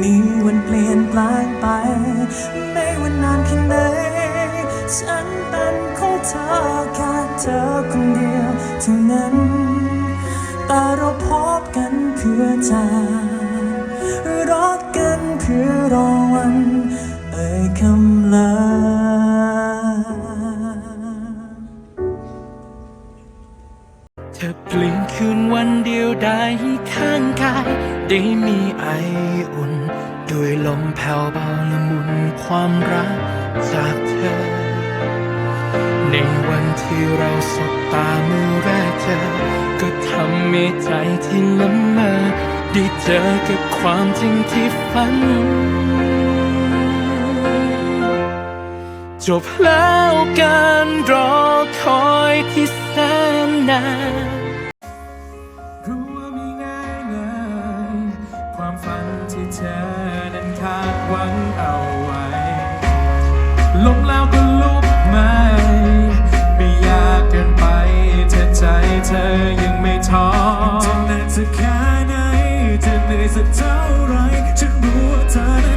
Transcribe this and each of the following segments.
มีวันเปลี่ยนแปลงไป ไม่ว่านานแค่ไหน ฉันเป็นของเธอแค่เธอคนเดียวเท่านั้น แต่เราพบกันเพื่อจะรักกันเพื่อรอวันเอ่ยคำลาเธอเปลี่ยนคืนวันเดียวได้ข้างกาย ได้มีไอ มแผ่วเบาละมุนความรักจากเธอ ในวันที่เราสบตาเมื่อแรกเจอ ก็ทำให้ใจที่ละเมอได้เจอกับความจริงที่ฝัน จบแล้วการรอคอยที่แสนนานรู้ว่าม่ง่ายเลยความฝันที่เธอ หวังเอาไว้ล้มแล้วก็ลุกใหม่ไม่ยากเกินไปถ้าใจเธอยังไม่ท้อจะเหนื่อยสักแค่ไหนจะเหนื่อยสักเท่าไรฉันรู้ว่าเธอ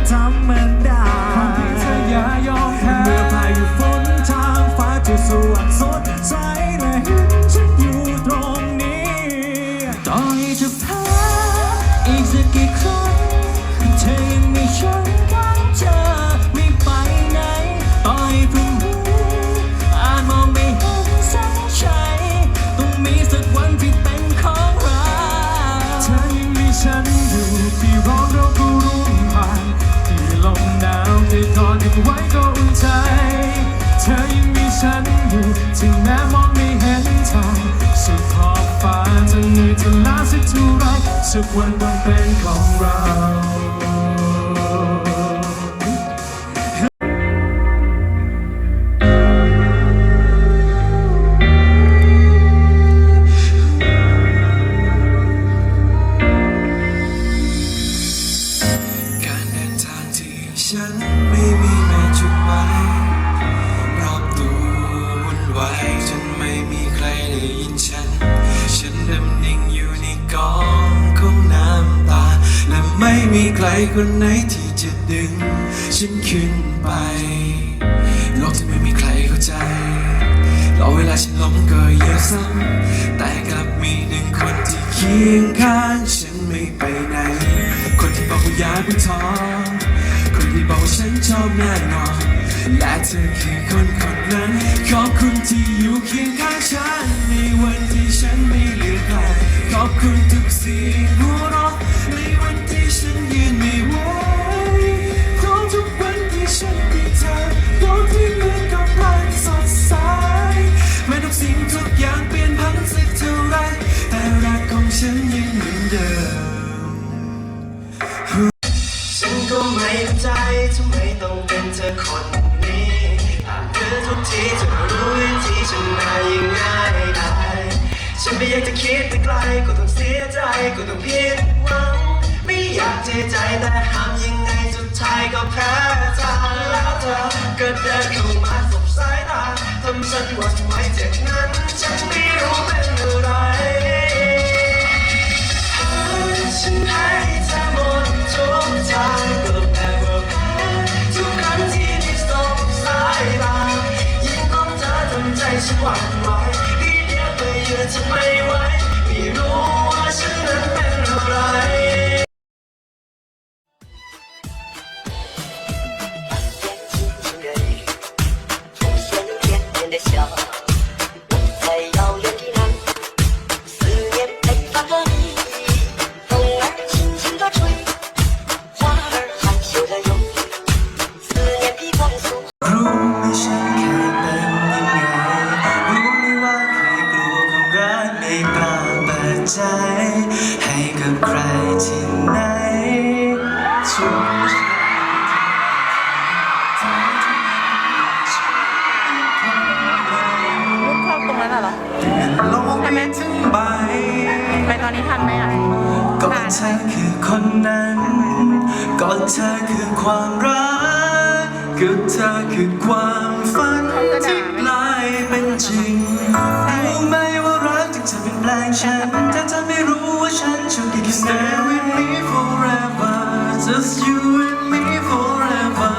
ไรสักวันต้องเป็นของเราการเดินทางที่ฉันไม่ ครคนไหนที่จะดึง ฉันขึ้นไป โลกที่ไม่มีใครเข้าใจ รอเวลาฉันล้มก็เยอะซ้ำแต่กลับมีหนึ่งคนที่เคียงข้างฉันไม่ไปไหน คนที่บอกว่าอย่าเพิ่งท้อคนที่บอกว่าฉันชอบแน่นอนและเธอคือคนคนนั้น ขอบคุณที่อยู่เคียงข้างฉันในวันที่ฉันไม่เหลือใครขอบคุณทุกเสียงหัวเราะ ฉันยืนไม่ไหวเพราะทุกวันที่ฉันมีเธอโลกที่เหมือนกับพลังสดใสแม้ทุกสิ่งทุกอย่างเปลี่ยนพันสักเท่าไร แต่รักของฉันยังเหมือนเดิม ฉันก็ไม่เข้าใจทำไมต้องเป็นเธอคนนี้ถามเธอทุกทีจะรู้วิธีฉันมายังง่ายได้ฉันไม่อยากจะคิดไปไกลก็ต้องเสียใจก็ต้องผิด ไม่ใจแต่ห้ามยังไงสุดท้ายก็แพ้ใจแล้วเธอก็เดินเข้ามาสบสายตาทำฉันหวั่นไหวเจ็บนั้นฉันไม่รู้เป็นอะไรฉันให้เธอหมดทุกทางก็แพ้ก็แพ้ทุกครั้งที่ได้สบสายตายิ่งต้องเธอทำใจฉันหวั่นไหวพี่เดียวไปเยืนจะไม่ไหว รักไม่กล้าเปิดใจ ให้กับใครที่ไหนช่วนรูปชอบตรงนั้นเหรอเปลี่ยนโลกไปทั้งใบไปตอนนี้ทันไหมอะก็เธอคือคนนั้นก็เธอคือความรักก็เธอคือความฝัน ฉันแทบจะไม่รู้ว่าฉันจะ Can you stay with me forever Just you and me forever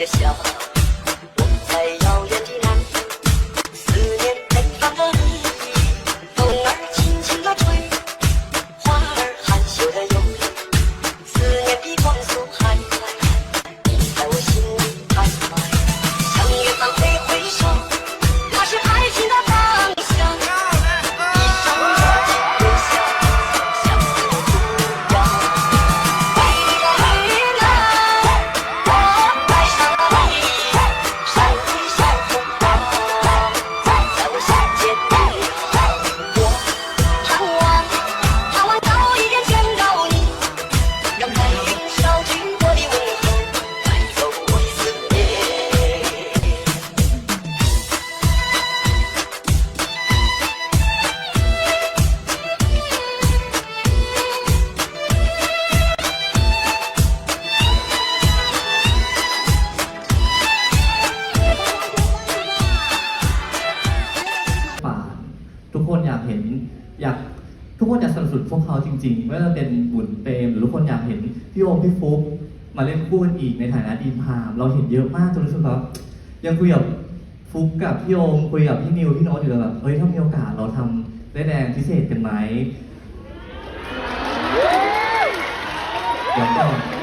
别喜欢 จริงไม่ว่าจะเป็นบุญเปรมหรือทุกคนอยากเห็นพี่โอมพี่ฟุ๊กมาเล่นคู่กันอีกในฐานะดีมพามเราเห็นเยอะมากจนรู้สึกว่ายังคุยกับฟุ๊กกับพี่โอมคุยกับพี่นิวพี่โน้ตอยู่แบบเฮ้ยถ้ามีโอกาสเราทำได้แดงพิเศษกันไหมเดี๋ยวก่อน